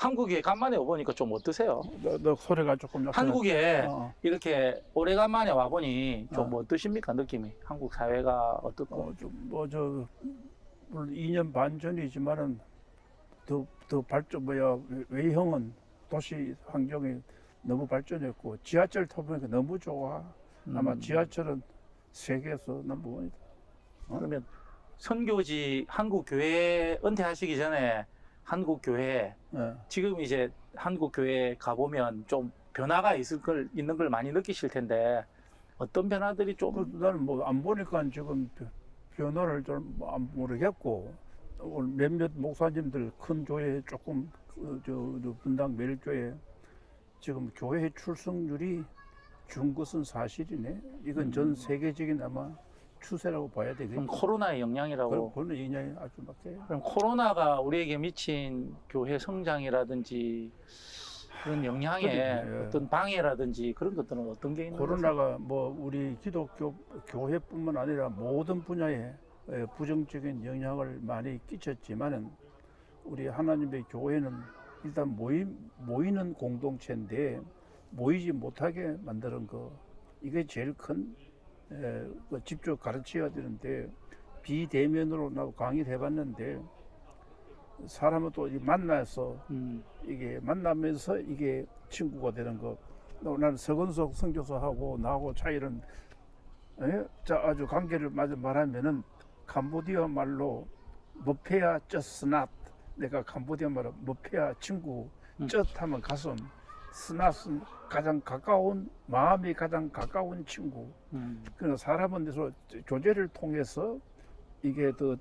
한국에 간만에 와보니까 좀 어떠세요? 너, 너 소리가 조금 약간 한국에 어, 이렇게 오래간만에 와보니 좀 어. 어떠십니까 느낌이? 한국 사회가 어떻고? 어, 뭐저 물론 2년 반 전이지만은 더더 발전 뭐야 외형은 도시 환경이 너무 발전했고 지하철 타보니까 너무 좋아. 아마 음. 지하철은 세계에서 넘버원이다. 그러면 선교지 한국 교회 은퇴하시기 전에 한국 교회 예. 지금 이제 한국 교회 가 보면 좀 변화가 있을 걸 있는 걸 많이 느끼실 텐데 어떤 변화들이 좀그 나는 뭐 안 보니까 지금 변- 변화를 좀 안 모르겠고 오늘 몇몇 목사님들 큰 교회 조금 그, 저, 저 분당 매일교회 지금 교회 출석률이 준 것은 사실이네. 이건 전 세계적인 아마 추세라고 봐야 그럼 되겠죠. 코로나의 영향이라고 그런 인양이 아주 맞게. 그럼 코로나가 우리에게 미친 교회 성장이라든지 그런 영향에 그러네. 예. 어떤 방해라든지 그런 것들은 어떤 게 있는? 코로나가 뭐 우리 기독교 교회뿐만 아니라 모든 분야에 에, 부정적인 영향을 많이 끼쳤지만은 우리 하나님의 교회는 일단 모이, 모이는 공동체인데 모이지 못하게 만드는 거 이게 제일 큰 직접 가르쳐야 되는데 비대면으로 나 강의를 해봤는데 사람은 또이 만나서 음, 이게 만나면서 이게 친구가 되는 거. 또 나는 서건석 선교사하고 나하고 차이는 예? 자 아주 관계를 말하면은 캄보디아 말로 머페아 쩌스낫 내가 캄보디아 말로 머페아 친구 음. 쩌하면 가슴 스낫은 가장 가까운 마음이 가장 가까운 친구 음, 그러니까 사람은 그래서 교제를 통해서 이게 더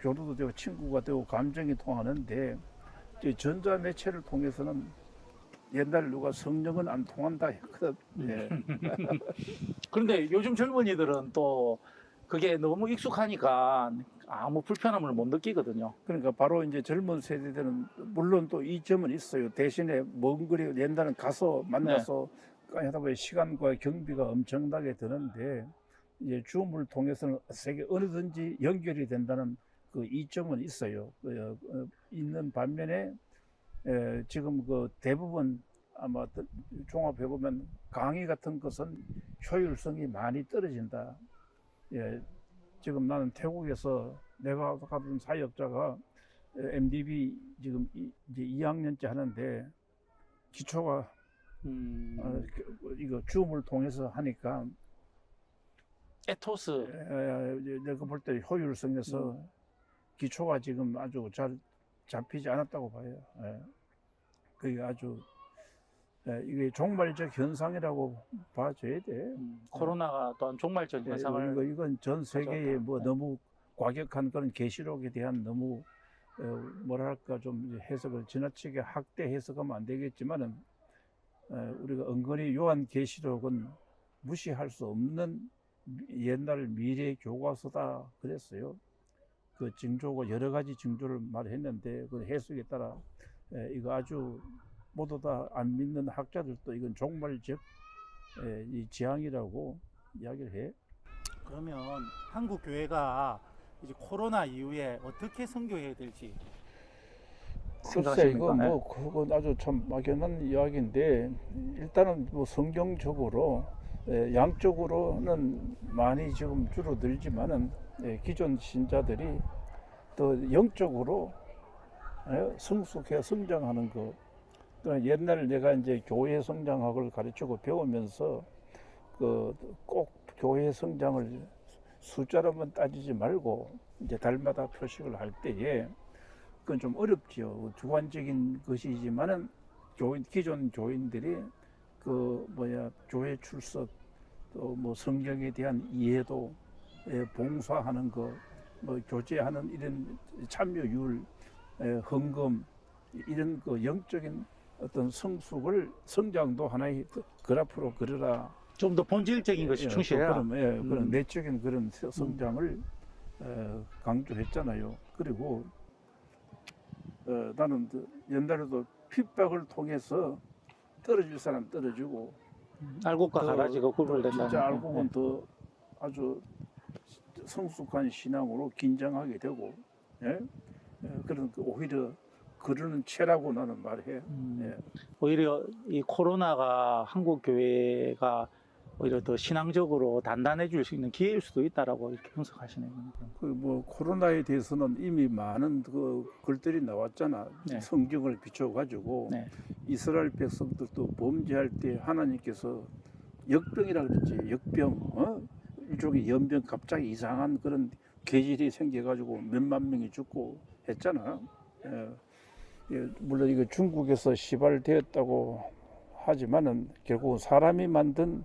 교류도 되고 친구가 되고 감정이 통하는데 전자 매체를 통해서는 옛날 누가 성령은 안 통한다 했거든. 예. 그런데 요즘 젊은이들은 또 그게 너무 익숙하니까 아무 불편함을 못 느끼거든요. 그러니까 바로 이제 젊은 세대들은 물론 또 이 점은 있어요. 대신에 먼 거리 옛날은 가서 만나서 하다 보니 시간과 경비가 엄청나게 드는데 이제 줌을 통해서는 세계 어느든지 연결이 된다는 그 이점은 있어요. 그, 어, 있는 반면에 에, 지금 그 대부분 아마 또 종합해 보면 강의 같은 것은 효율성이 많이 떨어진다. 예, 지금 나는 태국에서 내가 가던 사역자가 MDB 지금 이, 이제 2학년째 하는데 기초가 음, 어, 그- 이거 줌을 통해서 하니까 에토스 에, 이제 내가 볼 때 효율성에서 음. 기초가 지금 아주 잘 잡히지 않았다고 봐요. 예. 그게 아주 예, 이게 종말적 현상이라고 봐줘야 돼. 음, 코로나가 또한 종말적 예, 현상을 이거, 이건 전 세계에. 뭐 네. 너무 과격한 그런 계시록에 대한 너무 어, 뭐랄까 좀 해석을 지나치게 학대 해석하면 안 되겠지만은 어, 우리가 은근히 요한 계시록은 무시할 수 없는 미- 옛날 미래 교과서다 그랬어요. 그 징조가 여러 가지 징조를 말했는데 그 해석에 따라 에, 이거 아주 모두 다 안 믿는 학자들도 이건 종말적 에, 이 지향이라고 이야기를 해. 그러면 한국 교회가 이제 코로나 이후에 어떻게 선교해야 될지 글쎄 이거? 뭐 그건 아주 참 막연한 이야기인데 일단은 뭐 성경적으로 에, 양적으로는 많이 지금 줄어들지만은 에, 기존 신자들이 또 영적으로 에, 성숙해 성장하는 거. 또 옛날 내가 이제 교회 성장학을 가르치고 배우면서 그 꼭 교회 성장을 숫자로만 따지지 말고 이제 달마다 표식을 할 때에 그건 좀 어렵지요. 주관적인 것이지만은 교인 기존 교인들이 그 뭐야 교회 출석 또 뭐 성경에 대한 이해도 에, 봉사하는 거 뭐 교제하는 이런 참여율 에, 헌금 이런 그 영적인 어떤 성숙을 성장도 하나의 그 그래프로 그려라. 좀 더 본질적인 것이 예, 충실해라. 그런, 예, 그런 음. 내적인 그런 세- 성장을 어, 강조했잖아요. 그리고 어, 나는 그 옛날에도 핍박을 통해서 떨어질 사람 떨어지고 알곡과 더 가라지가 구별된다. 진짜 알고 보면 더 아주 성숙한 신앙으로 긴장하게 되고 예? 예, 그런 그 오히려 그러는 채라고 나는 말해. 음, 예. 오히려 이 코로나가 한국 교회가 오히려 더 신앙적으로 단단해질 수 있는 기회일 수도 있다라고 이렇게 분석하시네요. 그 뭐 코로나에 대해서는 이미 많은 그 글들이 나왔잖아. 네. 성경을 비춰 가지고 네. 이스라엘 백성들도 범죄할 때 하나님께서 역병이라 그랬지. 역병. 어? 일종의 연병 갑자기 이상한 그런 계절이 생겨 가지고 몇만 명이 죽고 했잖아. 예. 예, 물론 이거 중국에서 시발되었다고 하지만은 결국은 사람이 만든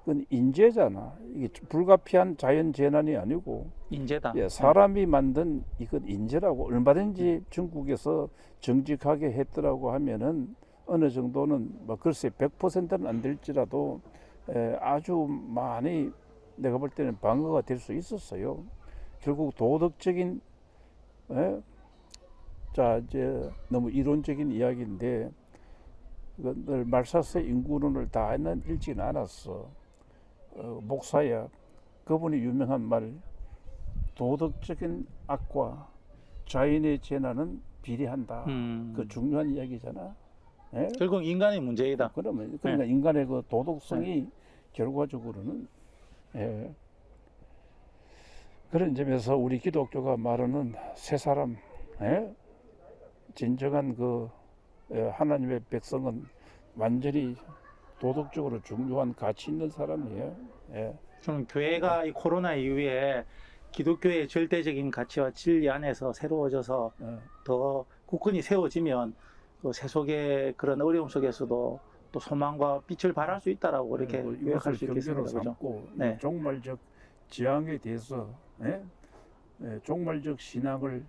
그건 인재잖아. 이게 불가피한 자연 재난이 아니고 인재다. 예, 사람이 만든 이건 인재라고 얼마든지 중국에서 정직하게 했더라고 하면은 어느 정도는 뭐 글쎄 100%는 안 될지라도 에, 아주 많이 내가 볼 때는 방어가 될 수 있었어요. 결국 도덕적인 에? 자 이제 너무 이론적인 이야기인데 늘 말사스 인구론을 다는 읽지는 않았어. 어, 목사야. 그분이 유명한 말 도덕적인 악과 자연의 재난은 비례한다. 음, 그 중요한 이야기잖아. 예? 결국 인간의 문제이다. 그러면 그러니까 인간의 그 도덕성이 결과적으로는 예. 그런 점에서 우리 기독교가 말하는 새 사람, 예? 진정한 그 예, 하나님의 백성은 완전히 도덕적으로 중요한 가치 있는 사람이에요. 예. 저는 교회가 이 코로나 이후에 기독교의 절대적인 가치와 진리 안에서 새로워져서 예. 더 굳건히 세워지면 그 세속의 그런 어려움 속에서도 또 소망과 빛을 발할 수 있다라고 이렇게 뭐 요약할 수 있겠습니다. 그죠? 삼고 네. 이 종말적 지향에 대해서 예? 예, 종말적 신앙을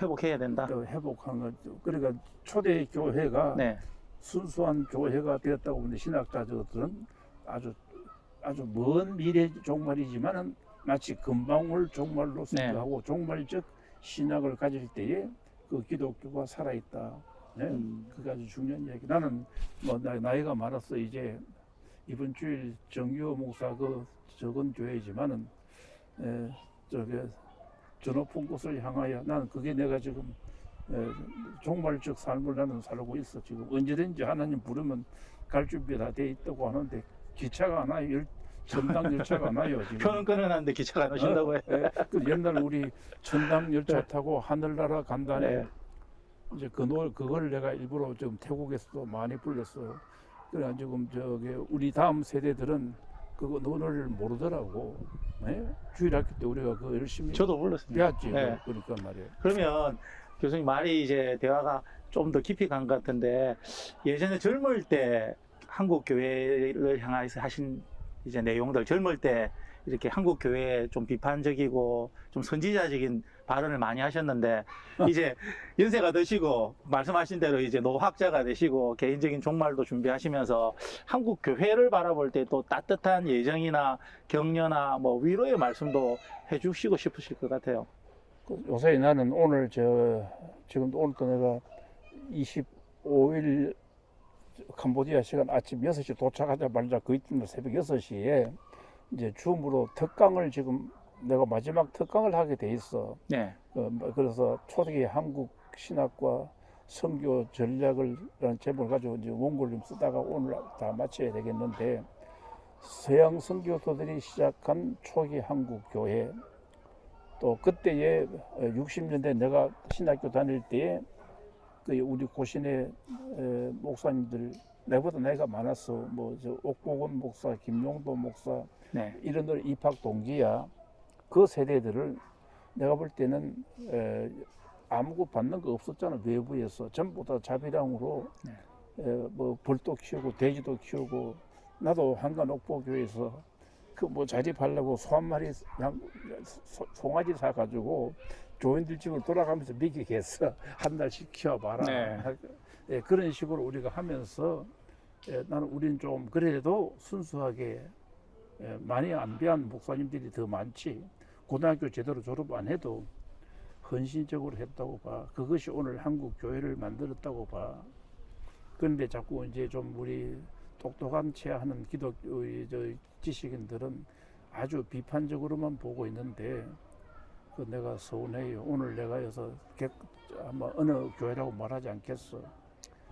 회복해야 된다. 또것 그러니까 초대 교회가 네. 순수한 교회가 되었다고 보는데 신학자들은 아주 아주 먼 미래 종말이지만은 마치 금방울 종말로 네. 생각하고 종말적 신학을 가질 때에 그 기독교가 살아있다. 네? 음, 그게 아주 중요한 이야기. 나는 뭐 나- 나이가 많았어 이제 이번 주일 정규 목사 그 적은 교회지만은 에, 저게 저 높은 곳을 향하여 나는 그게 내가 지금 에, 종말적 삶을 나는 살고 있어 지금 언제든지 하나님 부르면 갈 준비 다 돼 있다고 하는데 기차가 안 와요 열, 전당 열차가 안 와요 지금 표는 끊어놨는데 기차가 안 오신다고 해. 예, 그 옛날 우리 전당 열차 네. 타고 하늘나라 간다네 네. 이제 그 노래 그걸 내가 일부러 좀 태국에서도 많이 불렀어. 그래 지금 저기 우리 다음 세대들은 그거 노래를 모르더라고. 네? 주일학교 때 우리가 그 열심히 저도 불렀습니다. 배웠지. 네. 그러니까 말이에요. 그러면 교수님 말이 이제 대화가 좀 더 깊이 간 것 같은데 예전에 젊을 때 한국 교회를 향해서 하신 이제 내용들 젊을 때 이렇게 한국 교회에 좀 비판적이고 좀 선지자적인 발언을 많이 하셨는데 이제 연세가 드시고 말씀하신 대로 이제 노학자가 되시고 개인적인 종말도 준비하시면서 한국 교회를 바라볼 때 또 따뜻한 예정이나 격려나 뭐 위로의 말씀도 해주시고 싶으실 것 같아요. 그 요새 나는 오늘 저 지금 오늘도 내가 25일 캄보디아 시간 아침 6시 도착하자마자 그 이튿날 새벽 6시에 이제 줌으로 특강을 지금 내가 마지막 특강을 하게 돼 있어. 네. 어, 뭐 그래서 초대기 한국 신학과 선교 전략을 라는 제목을 가지고 이제 원고를 좀 쓰다가 오늘 다 마쳐야 되겠는데 서양 선교도들이 시작한 초기 한국 교회 또 그때에 60년대 내가 신학교 다닐 때에 그 우리 고신의 에, 목사님들 내보다 나이가 많았어 뭐 저 옥보건 목사 김용도 목사 네. 이런 들 입학 동기야 그 세대들을 내가 볼 때는 에, 아무것도 받는 거 없었잖아 외부에서 전부 다 자비랑으로 네. 에, 뭐 벌도 키우고 돼지도 키우고 나도 한간 옥보교에서 그 뭐 자립하려고 소 한 마리 양- 소- 송아지 사가지고 조인들 집을 돌아가면서 미기게 했어 한 달씩 키워봐라 네. 예, 그런 식으로 우리가 하면서 예, 나는 우리는 좀 그래도 순수하게 예, 많이 안 배운 목사님들이 더 많지. 고등학교 제대로 졸업 안 해도 헌신적으로 했다고 봐. 그것이 오늘 한국 교회를 만들었다고 봐. 그런데 자꾸 이제 좀 우리 똑똑한 채 하는 기독교 저 지식인들은 아주 비판적으로만 보고 있는데 그 내가 서운해요. 오늘 내가 여기서 객- 아마 어느 교회라고 말하지 않겠어.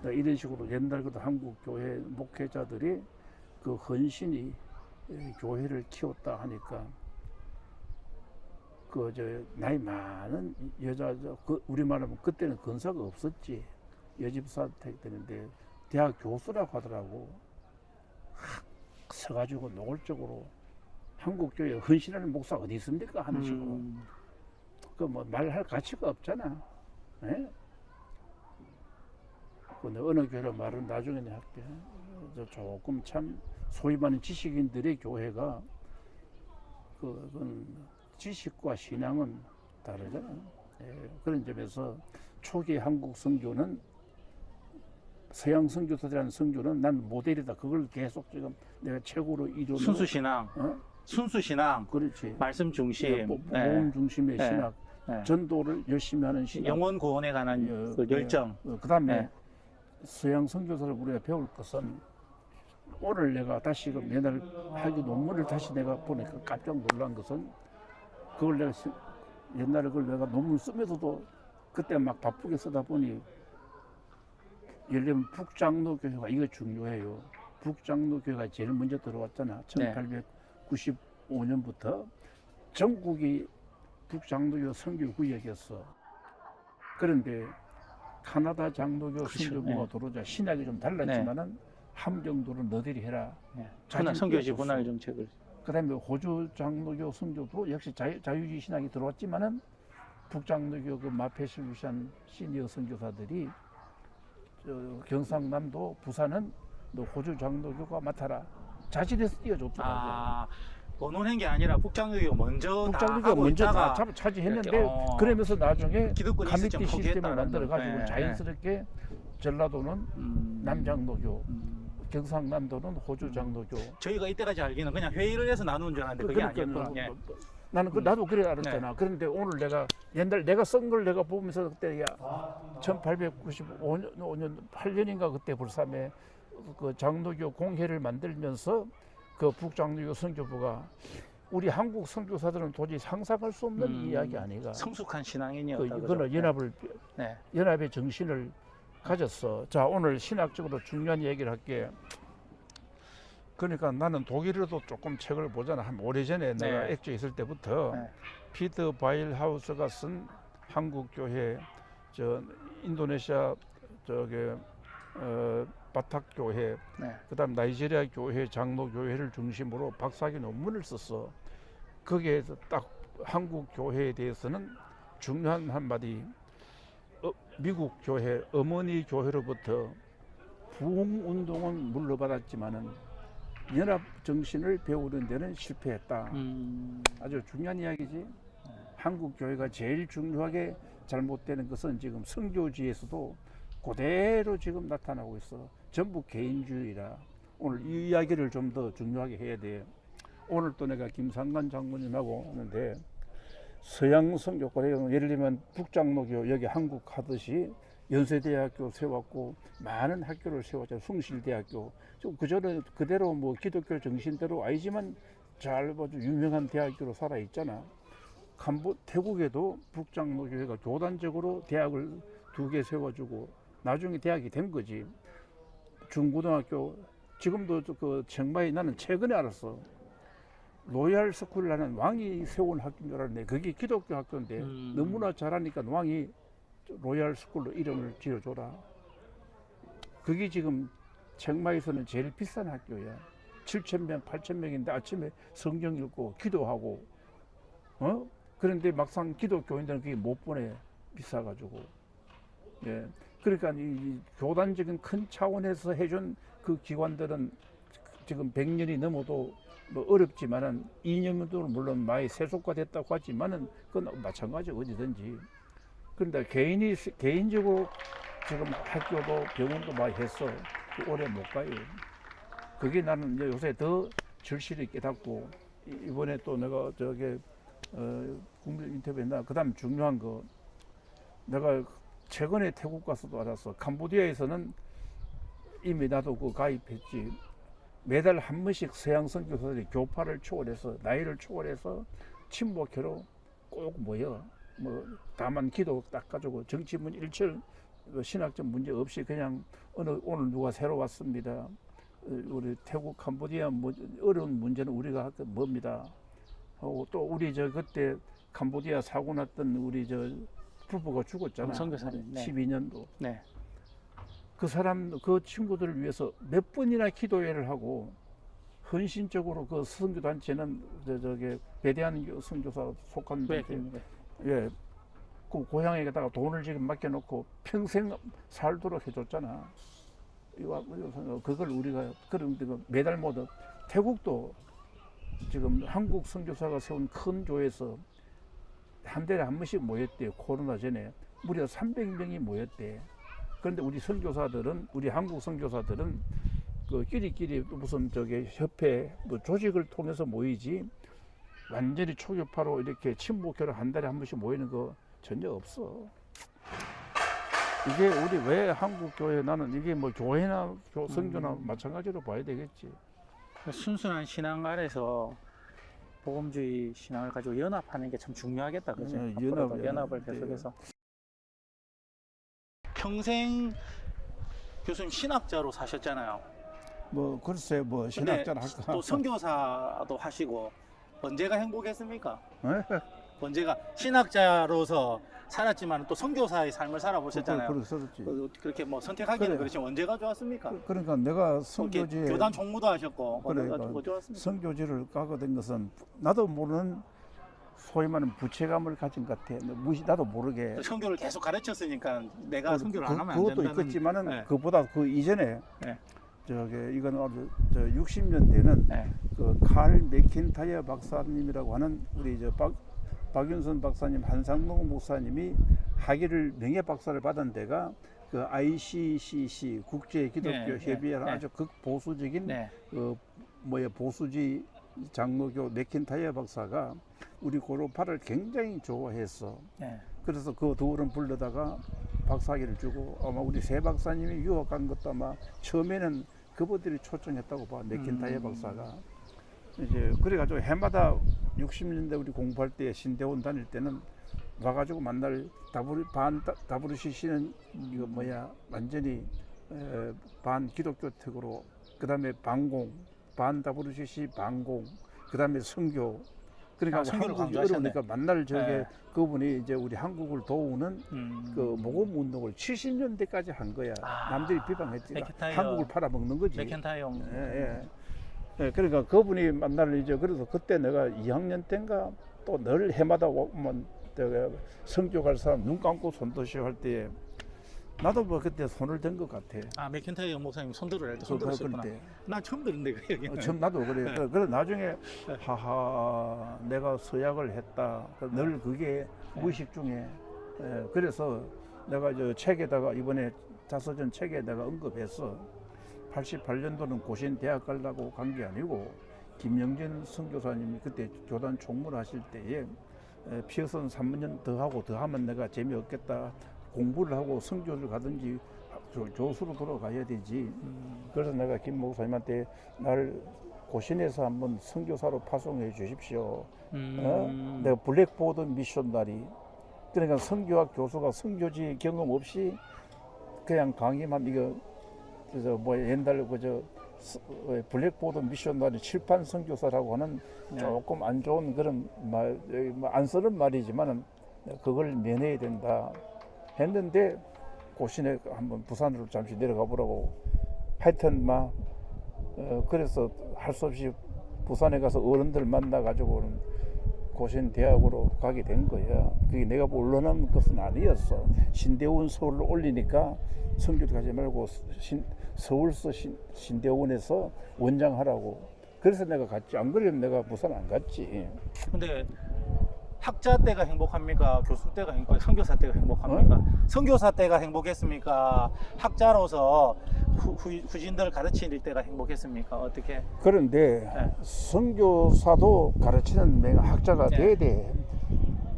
나 이런 식으로 옛날부터 한국 교회 목회자들이 그 헌신이 이 교회를 키웠다 하니까 그 저 나이 많은 여자 그 우리 말하면 그때는 근사가 없었지 여집사 되는데 대학 교수라고 하더라고 확 서가지고 노골적으로 한국 교회 헌신하는 목사 어디 있습니까 하는 식으로 음, 그뭐 말할 가치가 없잖아. 예? 근데 어느 교회 말은 나중에는 할게. 저 조금 참 소위 말하는 지식인들의 교회가 그, 그건 지식과 신앙은 다르잖아. 예, 그런 점에서 초기 한국 성교는 서양 성교사들이라는 성교는 난 모델이다. 그걸 계속 지금 내가 최고로 이루는 순수 신앙, 어? 순수 신앙, 그렇지. 말씀 중심, 모- 예, 모 험 중심의 예. 신학, 예. 전도를 열심히 하는 신학. 영원 구원에 관한 예, 그 열정. 그 다음에 네. 서양 선교사를 우리가 배울 것은 오늘 내가 다시금 옛날 하기 논문을 다시 내가 보니까 깜짝 놀란 것은 그걸 내가 시- 옛날에 그걸 내가 논문 쓰면서도 그때 막 바쁘게 쓰다 보니 예를 들면 북장로 교회가 이거 중요해요. 북장로 교회가 제일 먼저 들어왔잖아. 네. 1895년부터 전국이 북장로교 선교 구역이었어. 그런데 카나다 장로교 그렇죠. 선교부가 네. 들어오자 신학이 좀 달랐지만은 함정도를 너희들이 해라. 분할 성교지 없었어. 분할 정책을. 그다음에 호주 장로교 선교도 역시 자유, 자유주의 신학이 들어왔지만은 북장로교 그 마페실루시안 시니어 선교사들이 저 경상남도 부산은 너 호주 장로교가 맡아라 자질에서 띄워줬더라고. 아, 번호낸 게 아니라 북장로교가 먼저 하고 먼저 다 잡, 차지했는데 이렇게, 어. 그러면서 나중에 가미티 시스템을 만들어 거. 가지고 네, 자연스럽게 전라도는 음, 남장로교, 음. 경상남도는 호주 장로교. 저희가 이때까지 알기는 그냥 회의를 해서 나누는 줄 알았는데 그게 그러니까 아니었구나. 예. 나는 그 나도 그래 알았잖아. 그런데 오늘 내가 옛날 내가 쓴 걸 내가 보면서 그때 야 1895년 5년 8년인가 그때 불삼에 그 장로교 공회를 만들면서 그 북장로교 선교부가 우리 한국 선교사들은 도저히 상상할 수 없는 음, 이야기 아니가. 성숙한 그 신앙인이었다. 이거는 연합을 네. 연합의 정신을 가졌어. 자 오늘 신학적으로 중요한 얘기를 할게. 그러니까 나는 독일에도 조금 책을 보잖아. 한 오래전에 내가 네. 액주에 있을 때부터 네. 피터 바일하우스가 쓴 한국 교회, 저 인도네시아 저기 어, 바탁 교회, 네. 그다음 나이지리아 교회 장로 교회를 중심으로 박사학위 논문을 썼어. 거기에서 딱 한국 교회에 대해서는 중요한 한마디. 어, 미국 교회 어머니 교회로부터 부흥 운동은 물러받았지만은 연합 정신을 배우는 데는 실패했다. 음, 아주 중요한 이야기지. 한국 교회가 제일 중요하게 잘못되는 것은 지금 성교지에서도 그대로 지금 나타나고 있어. 전부 개인주의라. 오늘 이 이야기를 좀 더 중요하게 해야 돼. 오늘 또 내가 김상관 장모님하고 하는데 서양 성교과 예를 들면 북장로교 여기 한국 하듯이 연세대학교 세웠고 많은 학교를 세웠잖아요. 숭실대학교. 좀 그 전에 그대로 뭐 기독교 정신대로 아니지만 잘 아주 유명한 대학교로 살아 있잖아. 캄보 태국에도 북장로교회가 교단적으로 대학을 두 개 세워주고 나중에 대학이 된 거지. 중고등학교 지금도 저그 청마에 나는 최근에 알았어. 로얄 스쿨이라는 왕이 세운 학교인 줄 알았는데 그게 기독교 학교인데 음. 너무나 잘하니까 왕이 로얄 스쿨로 이름을 지어줘라. 그게 지금 청마에서는 제일 비싼 학교야. 7천 명, 8천 명인데 아침에 성경 읽고 기도하고, 어? 그런데 막상 기독교인들은 그게 못 보내 비싸가지고. 예. 그러니까 이, 이 교단적인 큰 차원에서 해준 그 기관들은 지금 100년이 넘어도 뭐 어렵지만은 2년도 물론 많이 세속화됐다고 하지만은 그건 마찬가지 어디든지. 그런데 개인이 개인적으로 지금 학교도 병원도 많이 했어. 그 오래 못 가요. 그게 나는 이제 요새 더 절실히 깨닫고 이- 이번에 또 내가 저기 어, 국민 인터뷰했나 그다음 중요한 거 내가 최근에 태국 가서도 알았어. 캄보디아에서는 이미 나도 그 가입했지. 매달 한 번씩 서양 선교사들이 교파를 초월해서 나이를 초월해서 친목회로 꼭 모여. 뭐 다만 기도 딱 가지고 정치문 일철 뭐 신학적 문제 없이 그냥 어느 오늘 누가 새로 왔습니다. 어, 우리 태국 캄보디아 뭐 어려운 문제는 우리가 뭡니다. 하고 또 우리 저 그때 캄보디아 사고 났던 우리 저 부부가 죽었잖아. 네. 12년도. 네. 그 사람 그 친구들을 위해서 몇 번이나 기도회를 하고 헌신적으로 그 선교 단체는 저 저게 배대한 선교사 속한 왜? 단체 예. 그 고향에다가 돈을 지금 맡겨놓고 평생 살도록 해줬잖아. 이거 그걸 우리가 그런 데가 매달 모두 태국도 지금 한국 선교사가 세운 큰 조에서 한 달에 한 번씩 모였대요. 코로나 전에 무려 300명이 모였대. 그런데 우리 선교사들은 우리 한국 선교사들은 그 끼리끼리 무슨 저기 협회 뭐 조직을 통해서 모이지 완전히 초교파로 이렇게 친목회로 한 달에 한 번씩 모이는 거 전혀 없어. 이게 우리 왜 한국 교회 나는 이게 뭐 교회나 교- 선교나 음. 마찬가지로 봐야 되겠지. 순수한 신앙 아래서 복음주의 신앙을 가지고 연합하는 게 참 중요하겠다, 그죠? 네, 연합, 연합을 네. 계속해서 평생 교수님 신학자로 사셨잖아요. 뭐 글쎄 뭐 근데 신학자를 할까? 또 선교사도 하시고 언제가 행복했습니까? 에? 언제가 신학자로서 살았지만 또 선교사의 삶을 살아보셨잖아요. 그렇게 써졌지. 그- 그렇게 뭐 선택하기는 그래. 그렇지만 언제가 좋았습니까? 그- 그러니까 내가 이렇게 선교지에 교단 총무도 하셨고 그래, 언제가 그뭐 좋았습니까? 선교지를 가게 된 것은 나도 모르는 소위 말하는 부채감을 가진 것 같아. 무시 나도 모르게. 선교를 계속 가르쳤으니까 내가 그- 선교를 그- 안 하면 안 그것도 된다는 있겠지만은 네. 그보다 그 이전에 네. 저기 이건 아주 저 60년대는 네. 그칼 맥킨타이어 박사님이라고 하는 우리 저 박, 박윤선 박사님, 한상동 목사님이 학위를 명예 박사를 받은 데가 그 ICCC 국제 기독교 네, 네, 협의회라는 네. 아주 극보수적인 네. 그 뭐야 보수지 장로교 맥킨타이어 박사가 우리 고로파를 굉장히 좋아했어. 네. 그래서 그 둘은 불러다가 박사학위를 주고 아마 우리 새 박사님이 유학 간 것도 아마 처음에는 그분들이 초청했다고 봐 맥킨타이어 음. 박사가 이제 그래가지고 해마다 60년대 우리 공부할 때 신대원 다닐 때는 와가지고 만날 다브리 반 WCC는 이거 뭐야 완전히 에, 반 기독교 특으로 그다음에 반공 반 WCC 반공 그다음에 선교 그러니까 아, 선교를 한국이 강조하셨네. 어려우니까 만날 저게 네. 그분이 이제 우리 한국을 도우는 음. 그 모금 운동을 70년대까지 한 거야. 아, 남들이 비방했지. 맥킨타이어. 한국을 팔아먹는 거지. 맥켄타이어 예, 예. 예, 그러니까 그분이 만나를 이제 그래서 그때 내가 2학년 때인가 또 늘 해마다 오면 내가 성교 갈 사람 눈 감고 손 드시오 할 때에 나도 뭐 그때 손을 댄 것 같아. 아 맥켄타이어 목사님 손들을 할때 그- 손들었구나. 그럴 때. 나 처음 듣는데 그 얘기는. 어, 전 나도 그래. 네. 그- 그래 나중에 하하 내가 서약을 했다. 늘 그게 네. 무의식 중에. 예, 그래서 내가 저 책에다가 이번에 자서전 책에 내가 언급했어. 88년도는 고신 대학 가려고 간 게 아니고 김영진 선교사님이 그때 교단 총무를 하실 때에 에, 피어선 3년 더 하고 더 하면 내가 재미없겠다. 공부를 하고 선교를 가든지 조- 교수로 돌아가야 되지. 음, 그래서 내가 김 목사님한테 날 고신에서 한번 선교사로 파송해 주십시오. 음, 어? 내가 블랙보드 미션날이 그러니까 선교학 교수가 선교지 경험 없이 그냥 강의만 이거 그저 뭐 옛날 그저 스- 어, 블랙보드 미션날이 칠판 선교사라고 하는 네. 조금 안 좋은 그런 말, 뭐안 쓰는 말이지만은 그걸 면해야 된다 했는데 고신에 한번 부산으로 잠시 내려가 보라고 하여튼 막 어, 그래서 할 수 없이 부산에 가서 어른들 만나 가지고는 고신 대학으로 가게 된 거야. 그게 내가 뭐 올라난 것은 아니었어. 신대원 서울로 올리니까 성교도 가지 말고 신, 서울서 신, 신대원에서 원장하라고. 그래서 내가 갔지. 안 그러면 내가 부산 안 갔지. 근데 학자 때가 행복합니까? 교수 때가 행복, 선교사 때가 행복합니까? 선교사 때가 행복했습니까? 학자로서 후, 후, 후진들 가르칠 때가 행복했습니까? 어떻게? 그런데 네. 선교사도 가르치는 내가 학자가 네. 돼야 돼.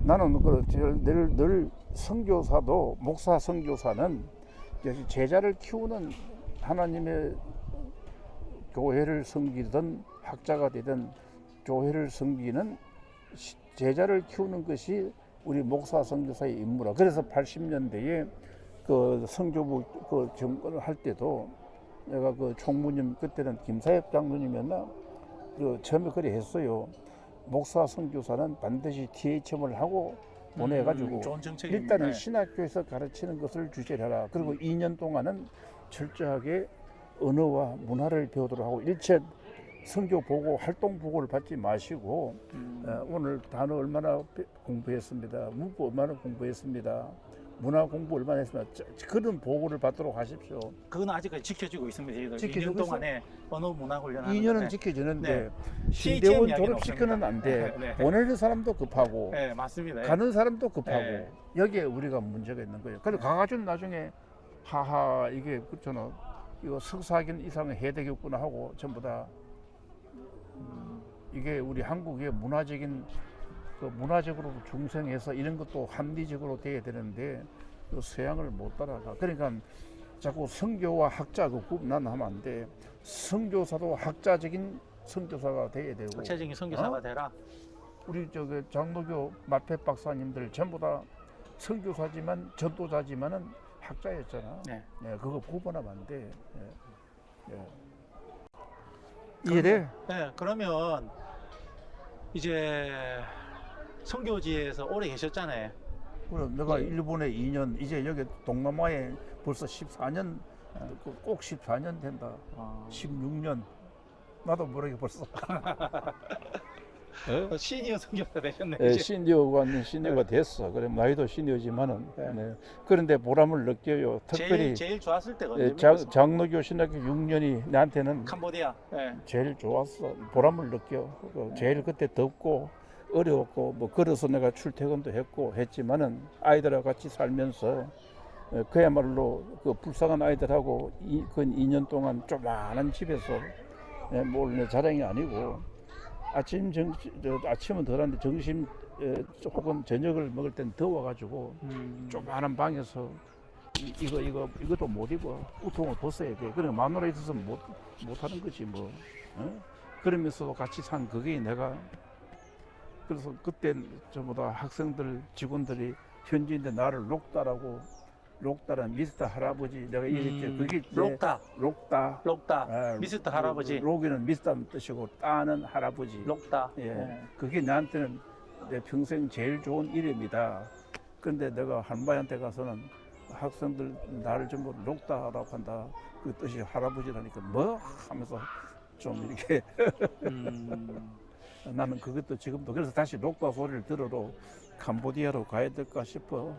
나는 그 늘, 늘 선교사도 목사 선교사는 역시 제자를 키우는 하나님의 교회를 섬기든 학자가 되든 교회를 섬기는 시- 제자를 키우는 것이 우리 목사 선교사의 임무라. 그래서 80년대에 그 성교부 그 정권을 할 때도 내가 그 총무님 그때는 김사엽 장로님이었나 그 처음에 그래 했어요. 목사 선교사는 반드시 THM을 하고 보내가지고 음. 일단은 네. 신학교에서 가르치는 것을 주제로 해라. 그리고 2년 동안은 철저하게 언어와 문화를 배우도록 하고 일체 성교 보고 활동 보고를 받지 마시고 음, 어, 오늘 단어 얼마나 배- 공부했습니다. 문구 얼마나 공부했습니다. 문화 공부 얼마나 했습니다. 저- 그런 보고를 받도록 하십시오. 그건 아직까지 지켜지고 있습니다. 지켜지고 2년 동안에 언어 문화 훈련하는 2년은 건데. 지켜지는데 네. 신대원 졸업시키는 안 돼. 네. 보내는 사람도 급하고 네, 맞습니다. 가는 사람도 급하고 네. 여기에 우리가 문제가 있는 거예요. 그래 가가지고 나중에 하하 이게 그렇잖아. 이거 석사학년 이상은 해야 되겠구나 하고 전부 다 음, 이게 우리 한국의 문화적인 그 문화적으로 중성해서 이런 것도 합리적으로 돼야 되는데 그 서양을 못 따라가. 그러니까 자꾸 성교와 학자 그 구분하면 안 돼. 성교사도 학자적인 성교사가 돼야 되고 구체적인 선교사가 어? 되라. 우리 저기 장로교 마페 박사님들 전부 다 선교사지만 전도자지만은 학자였잖아. 네. 네, 그거 구분하면 안 돼. 예, 예. 이래. 네, 그러면 이제 선교지에서 오래 계셨잖아요. 그럼 내가 예. 일본에 2년 이제 여기 동남아에 벌써 14년 그꼭 14년 된다. 어, 16년 나도 모르게 벌써. 어, 시니어 선교사 되셨네. 예, 이제. 시니어가 시니어가 됐어. 그래 나이도 시니어지만은 네. 네. 그런데 보람을 느껴요. 특별히 제일 제일 좋았을 때가 예, 언제입니까? 장, 장로교 신학교 6년이 나한테는 캄보디아. 네. 제일 좋았어. 보람을 느껴. 그 제일 그때 덥고 어려웠고 뭐 걸어서 내가 출퇴근도 했고 했지만은 아이들하고 같이 살면서 어, 그야말로 그 불쌍한 아이들하고 이, 근 2년 동안 조만한 집에서 예, 뭐내 자랑이 아니고 아침 정 저, 아침은 덜한데 점심 에, 혹은 저녁을 먹을 땐 더워가지고 음, 조그마한 방에서 이, 이거 이거 이것도 못 입어 우통을 벗어야 돼. 그래 마누라 있어서 못 못하는 거지 뭐. 어? 그러면서도 같이 산 그게 내가 그래서 그때 전부 다 학생들 직원들이 현지인데 나를 록다라고 록다란 미스터 할아버지 내가 얘기했죠. 음, 그게 내 록다, 록다. 록다, 아, 미스터 할아버지. 록이는 미스터는 뜻이고 따는 할아버지. 록다. 예. 네. 그게 나한테는 내 평생 제일 좋은 이름이다. 근데 내가 한바이한테 가서는 학생들 나를 전부 록다라고 한다. 그 뜻이 할아버지라니까 뭐 하면서 좀 이렇게 음, 나는 그것도 지금도 그래서 다시 록다 소리를 들으러 캄보디아로 가야 될까 싶어.